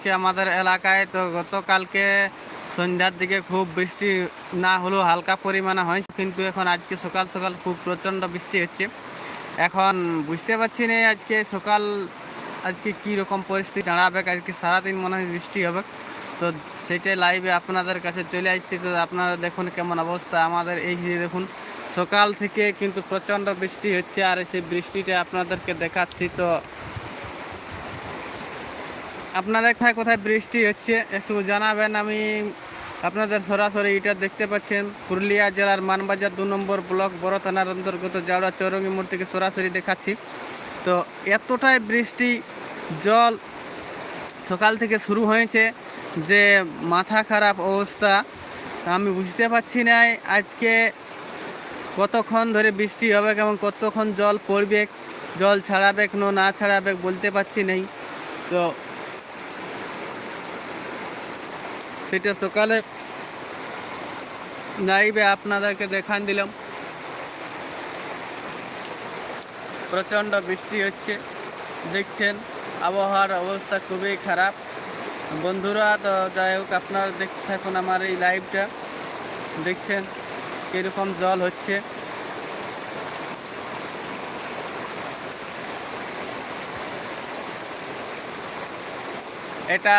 হচ্ছে আমাদের এলাকায়। তো গতকালকে সন্ধ্যার দিকে খুব বৃষ্টি না হলেও হালকা পরিমাণে হয় কিন্তু এখন আজকে সকাল সকাল খুব প্রচণ্ড বৃষ্টি হচ্ছে। এখন বুঝতে পারছি না আজকে সকাল আজকে কী রকম পরিস্থিতি দাঁড়াবে, আজকে সারাদিন মনে হয় বৃষ্টি হবে। তো সেটাই লাইভে আপনাদের কাছে চলে আসছি, তো আপনারা দেখুন কেমন অবস্থা আমাদের এই যে দেখুন, সকাল থেকে কিন্তু প্রচণ্ড বৃষ্টি হচ্ছে আর সেই বৃষ্টিটা আপনাদেরকে দেখাচ্ছি। তো আপনাদের কোথায় কোথায় বৃষ্টি হচ্ছে একটু জানাবেন। আমি আপনাদের সরাসরি এটা দেখতে পাচ্ছেন। পুরুলিয়া জেলার মানবাজার দু নম্বর ব্লক, বড় থানার অন্তর্গত জাউড়া চৌরঙ্গি মোড় থেকে সরাসরি দেখাচ্ছি। তো এতটাই বৃষ্টি, জল সকাল থেকে শুরু হয়েছে যে মাথা খারাপ অবস্থা। আমি বুঝতে পারছি না আজকে কতক্ষণ ধরে বৃষ্টি হবে এবং কতক্ষণ জল পড়বে, জল ছাড়াবে, কোনো না ছাড়াবে বলতে পারছি নেই। তো সেটা সকালে লাইভে আপনাদেরকে দেখান দিলাম। প্রচণ্ড বৃষ্টি হচ্ছে। দেখছেন, আবহাওয়ার অবস্থা খুবই খারাপ। বন্ধুরা, তো যাই হোক, আপনারা দেখতে থাকুন আমার এই লাইভটা দেখছেন, কীরকম জল হচ্ছে। এটা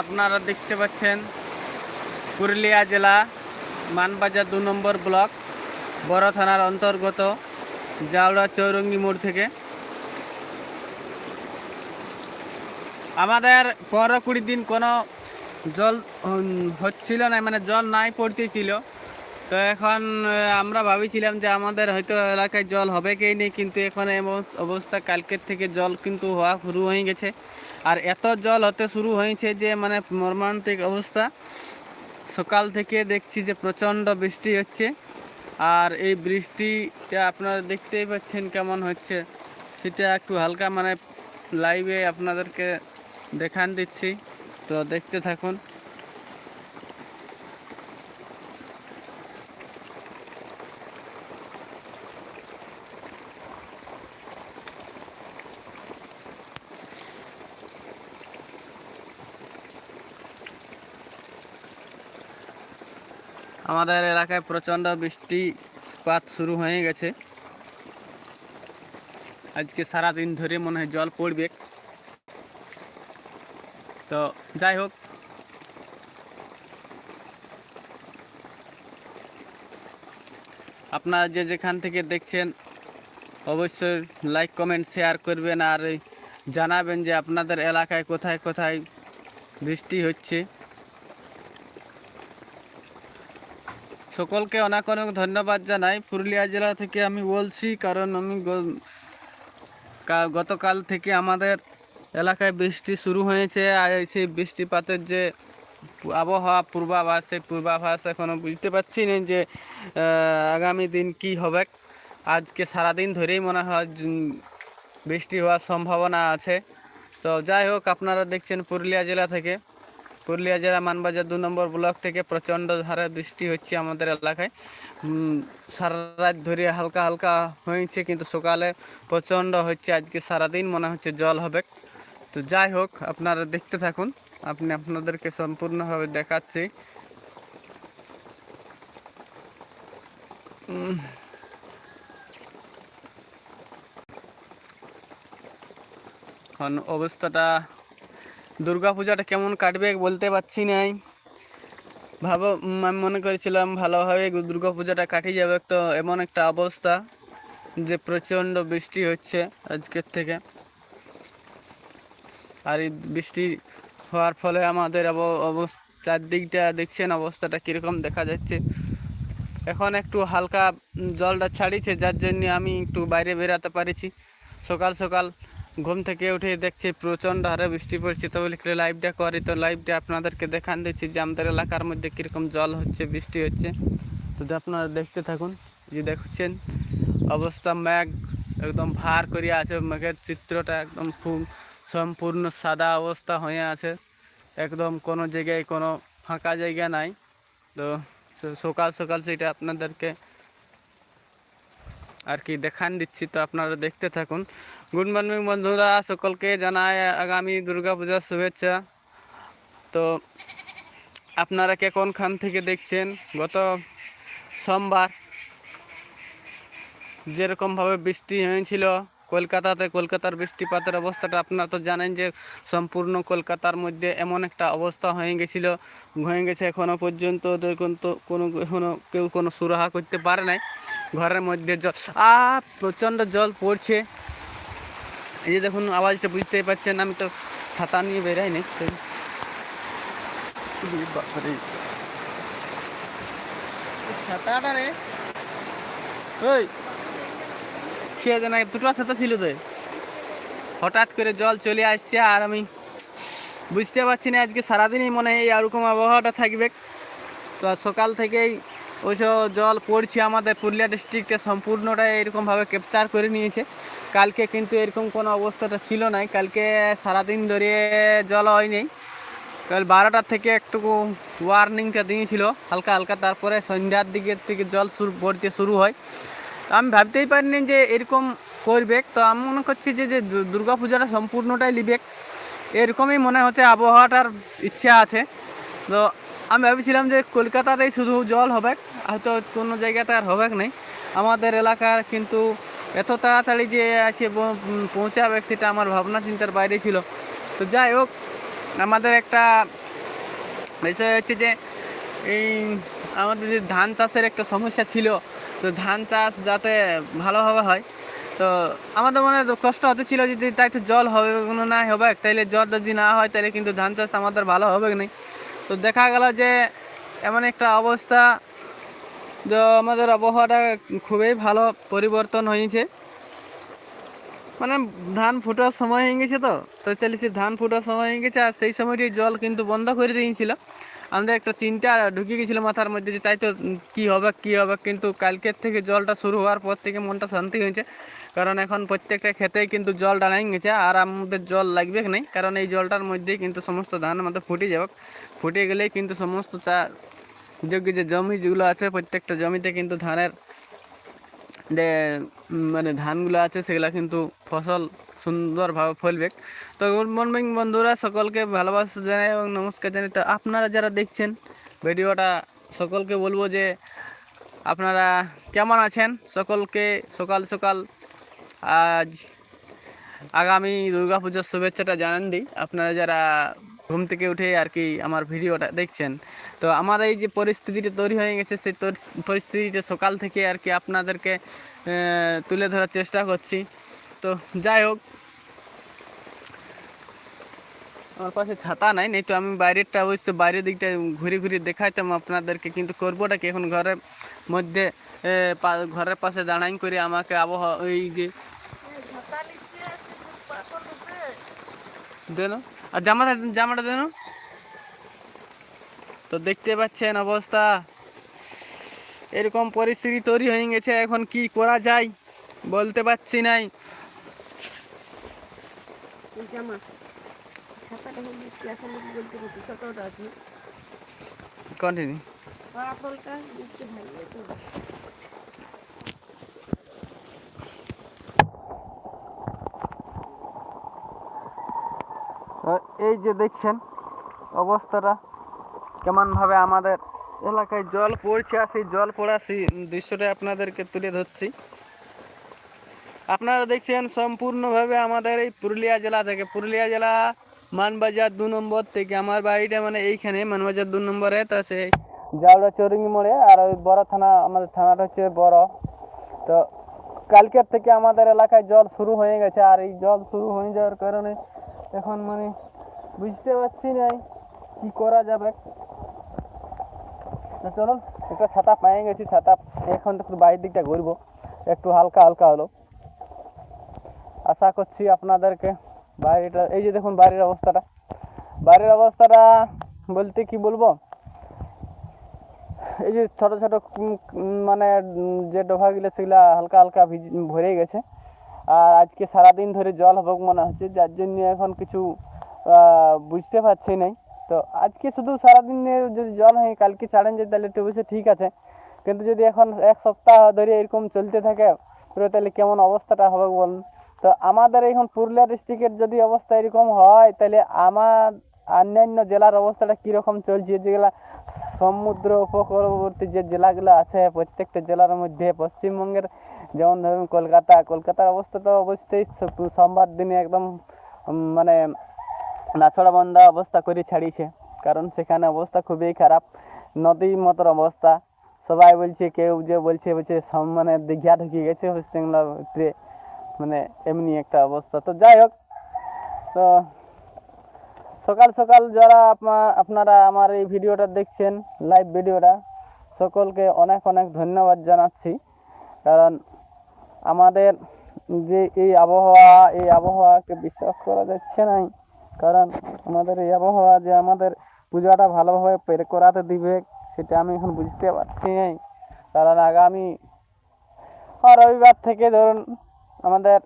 আপনারা দেখতে পাচ্ছেন পুরুলিয়া জেলা মানবাজার দু নম্বর ব্লক, বড় থানার অন্তর্গত জাউড়া চৌরঙ্গি মোড় থেকে। আমাদের পনেরো কুড়ি দিন কোনো জল হচ্ছিল না মানে জল নাই পড়তেছিল। তো এখন আমরা ভাবিছিলাম যে আমাদের হয়তো এলাকায় জল হবে কি নেই, কিন্তু এখন অবস্থা, কালকের থেকে জল কিন্তু হওয়া শুরু হয়ে গেছে। আর এত জল হতে শুরু হয়েছে যে মানে মর্মান্তিক অবস্থা। সকাল থেকে দেখছি যে প্রচণ্ড বৃষ্টি হচ্ছে। আর এই বৃষ্টিটা আপনারা দেখতেই পাচ্ছেন কেমন হচ্ছে। সেটা একটু হালকা মানে লাইভে আপনাদেরকে দেখান দিচ্ছি। তো দেখতে থাকুন। আমাদের এলাকায় প্রচণ্ড বৃষ্টিপাত শুরু হয়ে গেছে। আজকে সারা দিন ধরে মনে হয় জল পড়বে। তো যাই হোক। আপনারা যে যেখান থেকে দেখছেন, অবশ্যই লাইক কমেন্ট শেয়ার করবেন আর জানাবেন যে আপনাদের এলাকায় কোথায় কোথায় বৃষ্টি হচ্ছে। সকলকে অনেক অনেক ধন্যবাদ জানাই। পুরুলিয়া জেলা থেকে আমি বলছি, কারণ আমি গতকাল থেকে আমাদের এলাকায় বৃষ্টি শুরু হয়েছে, আর সেই বৃষ্টিপাতের যে আবহাওয়া পূর্বাভাস, সেই পূর্বাভাস এখনও বুঝতে পারছি না যে আগামী দিন কি হবে। আজকে সারাদিন ধরেই মনে হয় বৃষ্টি হওয়ার সম্ভাবনা আছে। তো যাই হোক, আপনারা দেখছেন পুরুলিয়া জেলা থেকে। পুরুলিয়া জেলা মানবাজার দু নম্বর ব্লক থেকে প্রচণ্ড হারে বৃষ্টি হচ্ছে আমাদের এলাকায়। সারা রাত ধরে হালকা হালকা হয়েছে, কিন্তু সকালে প্রচণ্ড হচ্ছে, আজকে সারাদিন মনে হচ্ছে জল হবে। তো যাই হোক, আপনারা দেখতে থাকুন, আপনি আপনাদেরকে সম্পূর্ণভাবে দেখাচ্ছি। এখন অবস্থাটা পূজাটা কেমন কাটবে বলতে পারছি নাই। ভাবো, আমি মনে করেছিলাম ভালোভাবে দুর্গা পূজাটা কাটিয়ে যাবে, তো এমন একটা অবস্থা যে প্রচণ্ড বৃষ্টি হচ্ছে আজকের থেকে। আর এই বৃষ্টি হওয়ার ফলে আমাদের চারদিকটা দেখছেন অবস্থাটা কীরকম দেখা যাচ্ছে। এখন একটু হালকা জলটা ছাড়িয়েছে যার জন্য আমি একটু বাইরে বেরাতে পারিছি। সকাল সকাল ঘুম থেকে উঠে দেখছি প্রচণ্ড হারে বৃষ্টি পড়ছে। তো বলি লাইভটা করি। তো লাইভটা আপনাদেরকে দেখান দিচ্ছি যে আমাদের এলাকার মধ্যে কীরকম জল হচ্ছে, বৃষ্টি হচ্ছে। তো আপনারা দেখতে থাকুন, যে দেখছেন, অবস্থা মেঘ একদম ভার করিয়া আছে। মেঘের চিত্রটা একদম খুব সম্পূর্ণ সাদা অবস্থা হয়ে আছে। একদম কোনো জায়গায় কোনো ফাঁকা জায়গা নাই। তো সকাল সকাল সেটা আপনাদেরকে আর কি দেখান দিচ্ছি তো আপনারা দেখতে থাকুন। গুড মর্নিং বন্ধুরা, সকলকে জানায় আগামী দুর্গাপূজার শুভেচ্ছা। তো আপনারা কে কোনখান থেকে দেখছেন? গত সোমবার যেরকমভাবে বৃষ্টি হয়েছিল কলকাতাতে, কলকাতার বৃষ্টিপাতের অবস্থাটা আপনারা তো জানেন যে সম্পূর্ণ কলকাতার মধ্যে এমন একটা অবস্থা হয়ে গেছিল, হয়ে গেছে এখনও পর্যন্ত দেখুন তো কোনো এখনও কেউ কোনো সুরাহা করতে পারে নাই ঘরের মধ্যে জল আ প্রচণ্ড জল পড়ছে এই যে দেখুন, আওয়াজটা বুঝতেই পারছেন আমি তো ছাতা নিয়ে বেরাই নাই, তো উরে বাবারে। এই ছাতাটা রে ওই খেয়ে দে না দুটো ছাতা ছিল তো হঠাৎ করে জল চলে আসছে আর আমি বুঝতে পারছি না আজকে সারাদিনই মনে হয় এই এরকম আবহাওয়াটা থাকবে। তো সকাল থেকেই ওইসব জল পড়ছে আমাদের পুরুলিয়া ডিস্ট্রিক্টে সম্পূর্ণটা এরকমভাবে ক্যাপচার করে নিয়েছে। কালকে কিন্তু এরকম কোনো অবস্থাটা ছিল না, কালকে সারাদিন ধরে জল হয়নি। কাল বারোটার থেকে একটু ওয়ার্নিংটা দিয়েছিল, হালকা হালকা, তারপরে সন্ধ্যার দিকের থেকে জল শুরু পড়তে শুরু হয়। আমি ভাবতেই পারিনি যে এরকম করবে। তো আমি মনে করছি যে যে দুর্গাপূজাটা সম্পূর্ণটাই লিবে। এরকমই মনে হচ্ছে আবহাওয়াটার ইচ্ছা আছে। তো আমি ভেবেছিলাম যে কলকাতাতেই শুধু জল হবে হয়তো কোনো জায়গাতে আর হবে নাই। আমাদের এলাকার কিন্তু এত তাড়াতাড়ি যে আছে পৌঁছাবে সেটা আমার ভাবনা চিন্তার বাইরে ছিল। তো যাই হোক, আমাদের একটা বিষয় হচ্ছে যে এই আমাদের যে ধান চাষের একটা সমস্যা ছিল, তো ধান চাষ যাতে ভালোভাবে হয়, তো আমাদের মনে কষ্ট হতে ছিল যদি তাই তো জল হবে কোনো না হবে, তাইলে জল যদি না হয় তাহলে কিন্তু ধান চাষ আমাদের ভালো হবে না তো দেখা গেল যে এমন একটা অবস্থা, যে আমাদের আবহাওয়াটা খুবই ভালো পরিবর্তন হয়েছে। মানে ধান ফোটার সময় হয়ে গেছে তো তো চালিয়েছি ধান ফোটার সময় হয়ে গেছে, আর সেই সময়টি জল কিন্তু বন্ধ করে দিয়েছিল। আমাদের একটা চিন্তা ঢুকে গেছিল মাথার মধ্যে যে তাই তো কী হবে কী হবে? কিন্তু কালকের থেকে জলটা শুরু হওয়ার পর থেকে মনটা শান্তি হয়েছে। কারণ এখন প্রত্যেকটা খেতেই কিন্তু জল ডানাই গেছে, আর আমাদের জল লাগবে নাই? কারণ এই জলটার মধ্যেই কিন্তু সমস্ত ধান আমাদের ফুটে যাবে। ফুটে গেলেই কিন্তু সমস্ত চা যোগ্য যে জমি যেগুলো আছে, প্রত্যেকটা জমিতে কিন্তু ধানের যে মানে ধানগুলো আছে, সেগুলো কিন্তু ফসল সুন্দরভাবে ফলবে। তো গুড মর্নিং বন্ধুরা, সকলকে ভালোবাসা জানাই এবং নমস্কার জানাই। তো আপনারা যারা দেখছেন ভিডিওটা, সকলকে বলব যে আপনারা কেমন আছেন? সকলকে সকাল সকাল আজ আগামী দুর্গাপূজার শুভেচ্ছাটা জানান দিই। আপনারা যারা ঘুম থেকে উঠে আর কি আমার ভিডিওটা দেখছেন, তো আমার এই যে পরিস্থিতিটা তৈরি হয়ে গেছে, সেই পরিস্থিতিটা সকাল থেকে আর কি আপনাদেরকে তুলে ধরার চেষ্টা করছি। তো যাই হোক। আমার পাশে ছাতা নাই, নেই তো আমি বাইরেরটা অবশ্য বাইরের দিকটা ঘুরে ঘুরে দেখাইতাম আপনাদেরকে, কিন্তু করবোটা কি? এখন ঘরের মধ্যে ঘরের পাশে দাঁড়াই করে আমাকে আবহাওয়া এই যে দেন আর জামাটা জামাটা দেন তো দেখতে পাচ্ছেন অবস্থা। এরকম পরিস্থিতি তৈরি হয়ে গেছে, এখন কি করা যায় বলতে পারছি নাই। জামা। ছাতাটা বলতে ছোটটা আছে। কন্টিনিউ বৃষ্টি ভালো তো এই যে দেখছেন অবস্থাটা কেমনভাবে আমাদের এলাকায় জল পড়ছে আর সেই জল পড়া সেই দৃশ্যটা আপনাদেরকে তুলে ধরছি। আপনারা দেখছেন সম্পূর্ণভাবে আমাদের এই পুরুলিয়া জেলা থেকে। পুরুলিয়া জেলা মানবাজার দু নম্বর থেকে। আমার বাড়িটা মানে এইখানে, মানবাজার দু নম্বরে। তা সেই জাউড়া চৌরঙ্গি মোড়ে আর ওই বড় থানা, আমাদের থানাটা হচ্ছে বড়। তো কালকের থেকে আমাদের এলাকায় জল শুরু হয়ে গেছে আর এই জল শুরু হয়ে যাওয়ার কারণে এখন মানে বুঝতে পারছি না কি করা যাবে। চলুন, একটা ছাতা পেয়ে গেছি, ছাতা এখন একটু বাইরের দিকটা ঘুরবো। একটু হালকা হালকা হলো। আশা করছি আপনাদেরকে বাইরেটা এই যে দেখুন বাইরের অবস্থাটা। বাইরের অবস্থাটা বলতে কি বলব? এই যে ছোট ছোট মানে যে ডোভাগুলো সেগুলা হালকা হালকা ভরে গেছে। আর আজকে সারাদিন ধরে জল হবে মনে হচ্ছে, যার জন্য এখন কিছু বুঝতে পারছি নাই। তো আজকে শুধু সারাদিনে যদি জল হয়, কালকে ছাড়েন যে তাহলে একটু অবশ্যই ঠিক আছে। কিন্তু যদি এখন এক সপ্তাহ ধরে এরকম চলতে থাকে, তাহলে কেমন অবস্থাটা হবে বলুন? তো আমাদের এখন পুরুলিয়া ডিস্ট্রিক্টের যদি অবস্থা এরকম হয়, তাহলে আমার অন্যান্য জেলার অবস্থাটা কীরকম চলছে? যেগুলা সমুদ্র উপকূলবর্তী যে জেলাগুলো আছে, প্রত্যেকটা জেলার মধ্যে পশ্চিমবঙ্গের যেমন ধরুন কলকাতা, কলকাতার অবস্থা তো অবশ্যই সোমবার দিনে একদম মানে নাছড়া বন্ধা অবস্থা করে ছাড়িয়েছে। কারণ সেখানে অবস্থা খুবই খারাপ। নদীর মতন অবস্থা। সবাই বলছে, কেউ যে বলছে বলছে মানে দীঘা ঢুকে গেছে পশ্চিমবাংলার ভিতরে। মানে এমনি একটা অবস্থা। তো যাই হোক, তো সকাল সকাল যারা আপনা- আপনারা আমার এই ভিডিওটা দেখছেন লাইভ ভিডিওটা, সকলকে অনেক অনেক ধন্যবাদ জানাচ্ছি। কারণ আমাদের যে এই আবহাওয়া, এই আবহাওয়াকে বিশ্বাস করা যাচ্ছে না কারণ আমাদের এই আবহাওয়া যে আমাদের পূজাটা ভালোভাবে পের করাতে দিবে, সেটা আমি এখন বুঝতে পারছি কারণ আগামী রবিবার থেকে ধরুন আমাদের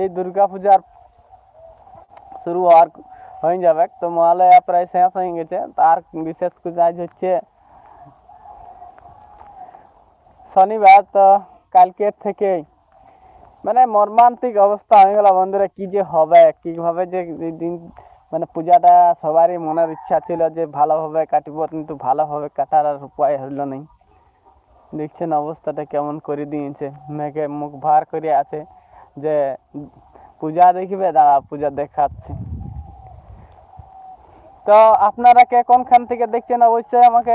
এই দুর্গা পূজার শুরু হওয়ার হয়ে যাবে। তো মহালয়া প্রায় শেষ হয়ে গেছে। তার বিশেষ করে আজ হচ্ছে শনিবার। তো কালকের থেকে মানে মর্মান্তিক অবস্থা হয়ে গেল বন্ধুরা, কি যে হবে? কীভাবে যে দিন মানে পূজাটা সবারই মনের ইচ্ছা ছিল যে ভালোভাবে কাটব, কিন্তু ভালোভাবে কাটার আর উপায় হলো নাই। দেখছেন অবস্থাটা কেমন করে দিয়েছে। মেঘে মুখ ভার করে আছে যে, পূজা দেখবে, দাঁড়া, পূজা দেখাচ্ছি। তো আপনারা কে কোনখান থেকে দেখছেন, অবশ্যই আমাকে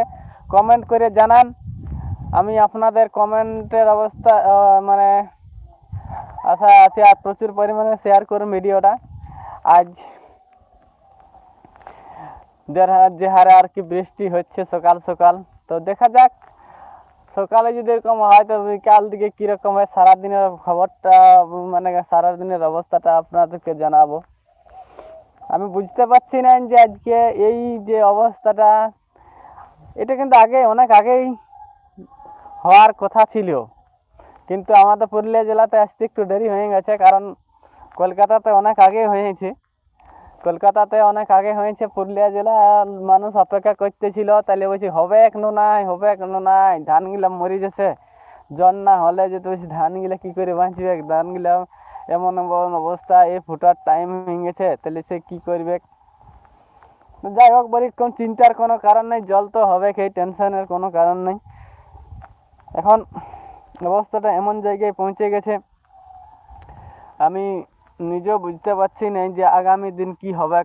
কমেন্ট করে জানান। আমি আপনাদের কমেন্টের অবস্থা মানে আশা আছে আর প্রচুর পরিমাণে শেয়ার করুন ভিডিওটা। আজ যে হারে আর কি বৃষ্টি হচ্ছে সকাল সকাল। তো দেখা যাক সকালে যদি এরকম হয় তো বিকাল দিকে কীরকম হয়, সারাদিনের খবরটা মানে সারাদিনের অবস্থাটা আপনাদেরকে জানাব। আমি বুঝতে পারছি না যে আজকে এই যে অবস্থাটা, এটা কিন্তু আগে, অনেক আগেই হওয়ার কথা ছিল। কিন্তু আমাদের পুরুলিয়া জেলাতে আসতে একটু দেরি হয়ে গেছে, কারণ কলকাতাতে অনেক আগে হয়েছে। কলকাতাতে অনেক আগে হয়েছে, পুরুলিয়া জেলা মানুষ অপেক্ষা করতেছিল তাহলে বলছি, হবে এখনও নাই, হবে এখনও নাই ধানগুলা মরে গেছে জন না হলে যে তো বলছি ধানগুলা কি করে বাঁচবে? ধানগুলা এমন এমন অবস্থা এই ফুটার টাইম হয়ে গেছে তাহলে সে কি করবে? যাই হোক, বলি, কোন চিন্তার কোনো কারণ নেই, জল তো হবে সেই টেনশনের কোনো কারণ নেই। এখন অবস্থাটা এমন জায়গায় পৌঁছে গেছে, আমি নিজেও বুঝতে পারছি না যে আগামী দিন কি হবে।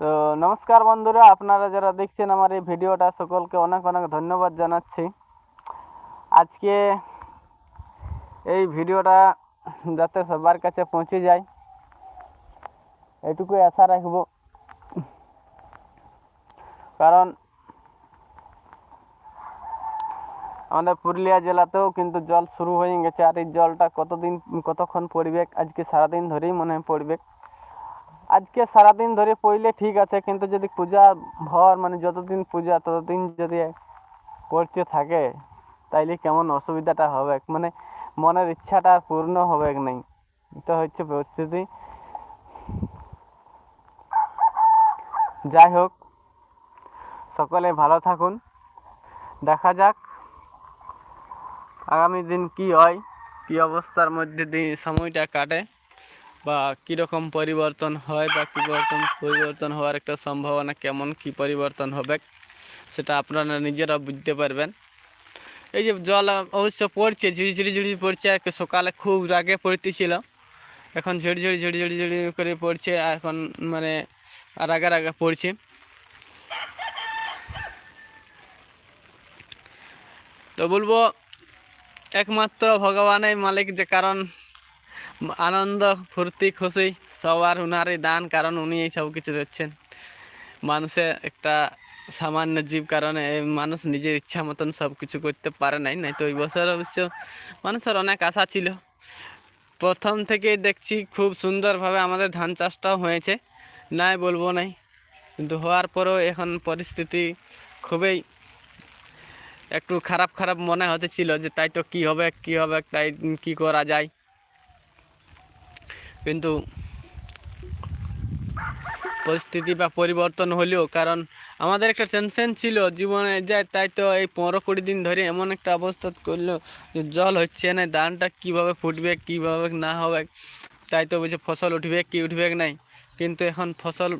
তো নমস্কার বন্ধুরা, আপনারা যারা দেখছেন আমার এই ভিডিওটা, সকলকে অনেক অনেক ধন্যবাদ জানাচ্ছি। আজকে এই ভিডিওটা যাতে সবার কাছে পৌঁছে যায়, এটুকুই আশা রাখব। কারণ আমাদের পুরুলিয়া জেলাতেও কিন্তু জল শুরু হয়ে গেছে। আর এই জলটা কতদিন, কতক্ষণ পড়বে? আজকে সারাদিন ধরেই মনে হয় পড়বে। আজকে সারাদিন ধরে পড়লে ঠিক আছে, কিন্তু যদি পূজা ভর মানে যতদিন পূজা, ততদিন যদি পড়তে থাকে, তাইলে কেমন অসুবিধাটা হবে? মানে মনের ইচ্ছাটা পূর্ণ হবে নাই? এটা হচ্ছে পরিস্থিতি। যাই হোক, সকলে ভালো থাকুন। দেখা যাক আগামী দিন কি হয়? কি অবস্থার মধ্যে দিয়ে সময়টা কাটে? বা কীরকম পরিবর্তন হয় বা কী রকম পরিবর্তন হওয়ার একটা সম্ভাবনা কেমন, কি পরিবর্তন হবে, সেটা আপনারা নিজেরা বুঝতে পারবেন। এই যে জল অবশ্য পড়ছে, ঝিরি ঝিরি পড়ছে, আর সকালে খুব রাগে পড়তেছিল। এখন ঝিরি ঝিরি ঝিরি ঝিরি ঝিরি করে পড়ছে আর এখন মানে রাগে রাগে পড়ছে। তো বলব একমাত্র ভগবানের মালিক যে কারণ আনন্দ, ফুর্তি, খুশি সবার উনারই দান, কারণ উনি এই সব কিছু দিচ্ছেন। মানুষের একটা সামান্য জীব কারণে মানুষ নিজের ইচ্ছা মতন সব কিছু করতে পারে নাই। নাই তো ওই বছর অবশ্য মানুষের অনেক আশা ছিল। প্রথম থেকেই দেখছি খুব সুন্দরভাবে আমাদের ধান চাষটাও হয়েছে। নাই বলব নাই। কিন্তু হওয়ার পরেও এখন পরিস্থিতি খুবই একটু খারাপ খারাপ মনে হতেছিল যে তাই তো কি হবে কি হবে, তাই কি করা যায়। কিন্তু পরিস্থিতি বা পরিবর্তন হলেও, কারণ আমাদের একটা টেনশন ছিল জীবনে যায় তাই তো এই পনেরো কুড়ি দিন ধরে এমন একটা অবস্থা করল যে জল হচ্ছে না, ধানটা কীভাবে ফুটবে, কীভাবে না হবে, তাই তো বলছে ফসল উঠবে কি উঠবে নাই। কিন্তু এখন ফসল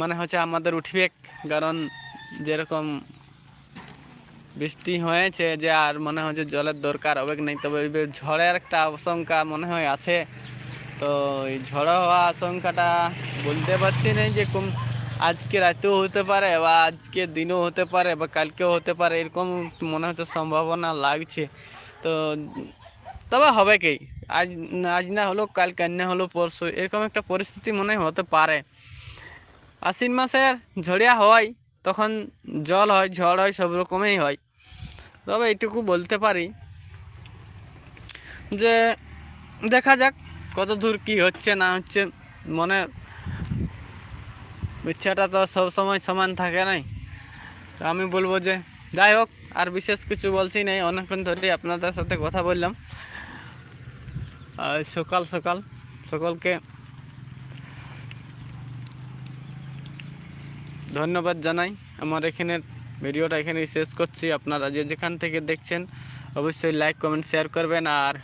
মানে হচ্ছে আমাদের উঠবে, কারণ যেরকম বৃষ্টি হয়েছে যে আর মনে হচ্ছে জলের দরকার হবে নাই, তবে ঝড়ের একটা আশঙ্কা মনে হয় আছে। তো এই ঝড় হওয়া আশঙ্কাটা বলতে পারছি না যে কোন আজকে রাতেও হতে পারে বা আজকে দিনও হতে পারে বা কালকেও হতে পারে, এরকম মনে হচ্ছে সম্ভাবনা লাগছে। তো তবে হবে কি, আজ আজ না হলো কাল কাল না হলো পরশু, এরকম একটা পরিস্থিতি মনে হয় হতে পারে। আশ্বিন মাসের ঝড়িয়া হয় তখন জল হয়, ঝড় হয়, সব রকমই হয়। তবে এইটুকু বলতে পারি যে দেখা যাক কত দূর কি হচ্ছে, না হচ্ছে, মনে ইচ্ছাটা তো সব সময় সমান থাকে নাই। তো আমি বলব যে যাই হোক, আর বিশেষ কিছু বলছি নাই, অনেকক্ষণ ধরে আপনাদের সাথে কথা বললাম। সকাল সকাল সকলকে ধন্যবাদ জানাই। আমার এখানে ভিডিওটা এখানেই শেষ করছি। আপনারা যে যেখান থেকে দেখছেন, অবশ্যই লাইক কমেন্ট শেয়ার করবেন। আর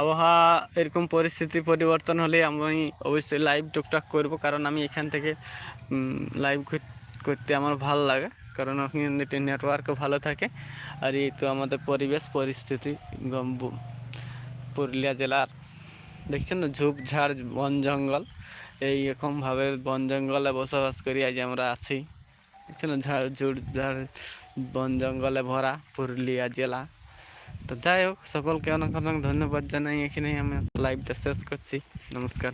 আবহাওয়া এরকম পরিস্থিতি পরিবর্তন হলে আমি অবশ্যই লাইভ টুকটাক করব, কারণ আমি এখান থেকে লাইভ করতে আমার ভালো লাগে। কারণ ওখানে নেটওয়ার্কও ভালো থাকে। আর এই তো আমাদের পরিবেশ, পরিস্থিতি পুরুলিয়া জেলার, দেখছেন না? ঝোপঝাড়, বন জঙ্গল। এই রকমভাবে বন জঙ্গলে বসবাস করি আজ আমরা আছি। দেখছেন না ঝাড় ঝুড়, ঝাড়, বন জঙ্গলে ভরা পুরুলিয়া জেলা। তো যাই হোক, সকলকে অনেক অনেক ধন্যবাদ জানাই। এখানেই আমি লাইভটা শেষ করছি। নমস্কার।